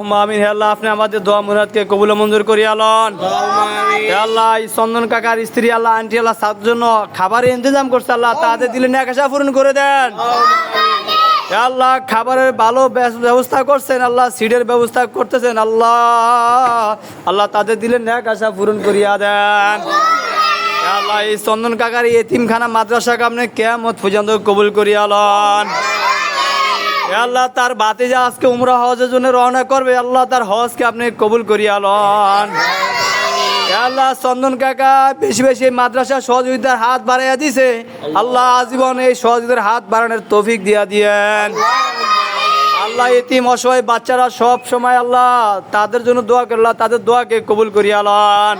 আমিন আল্লাহ আপনি আমাদের দোয়া মুরাদকে কবুল মঞ্জুর করি আলন আল্লাহ এই চন্দন কাকার স্ত্রী আল্লাহ আন্টি আল্লাহ সাত জন্য খাবারের ইন্তজাম করছে আল্লাহ তাদের দিলে নেকাশা পূরণ করে দেন। আল্লাহ খাবারের ভালো ব্যবস্থা করছেন আল্লাহ সিটের ব্যবস্থা করতেছেন আল্লাহ আল্লাহ তাদের দিলে ন্যাক আশা পূরণ করিয়া দেন। আল্লাহ এই চন্দন কাকার এই এতিমখানা মাদ্রাসাকে আপনি কেমত পর্যন্ত কবুল করিয়া লন হে আল্লাহ তার বাতে যা আজকে উমরা হজের জন্য রওনা করবে। আল্লাহ তার হজকে আপনি কবুল করিয়া লন। আল্লাহ চন্দন কাকা বেশি বেশি মাদ্রাসা সহযোগিতার হাত বাড়াইয়া দিছে। আল্লাহ আজীবন এই সহযোগিতার হাত বাড়ানোর তৌফিক দিয়া দিয়েন। আল্লাহ এতিম, অসহায় বাচ্চারা সব সময় আল্লাহ তাদের জন্য দোয়া করল্লাহ তাদের দোয়াকে কবুল করিয়া লন।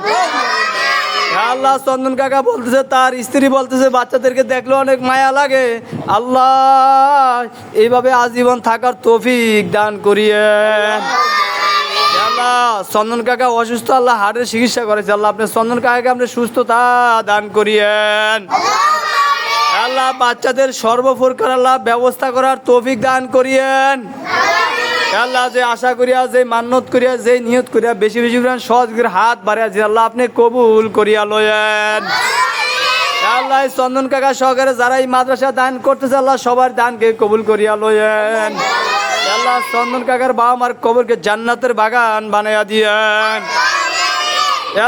আল্লাহ চন্দন কাকা বলতেছে, তার স্ত্রী বলতেছে, বাচ্চাদেরকে দেখলে অনেক মায়া লাগে। আল্লাহ, এইভাবে আজীবন থাকার তৌফিক দান করিয়ে। আল্লাহ, চন্দন কাকা অসুস্থ, আল্লাহ হার্টের চিকিৎসা করেছে। আল্লাহ আপনি চন্দন কাকাকে আপনি সুস্থতা দান করিয়েন। আল্লাহ বাচ্চাদের সর্বপ্রকার আল্লাহ ব্যবস্থা করার তৌফিক দান করিয়েন। আল্লাহ যে আশা করিয়া, যে মান্যত করিয়া, যে নিয়ত করিয়া বেশি বেশি করে সহযোগের হাত বাড়িয়া যে আল্লাহ আপনি কবুল করিয়া লয়েন আল্লাহ চন্দন কাকা সহকারে যারা এই মাদ্রাসা দান করতেছে, আল্লাহ সবার দানকে কবুল করিয়া লয়েন আল্লাহ চন্দন কাকার বাবা মার কবরকে জান্নাতের বাগান বানাইয়া দিয়েন।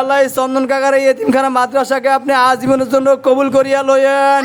আল্লাহ চন্দন কাকার এই এতিমখানা মাদ্রাসাকে আপনি আজীবনের জন্য কবুল করিয়া লয়েন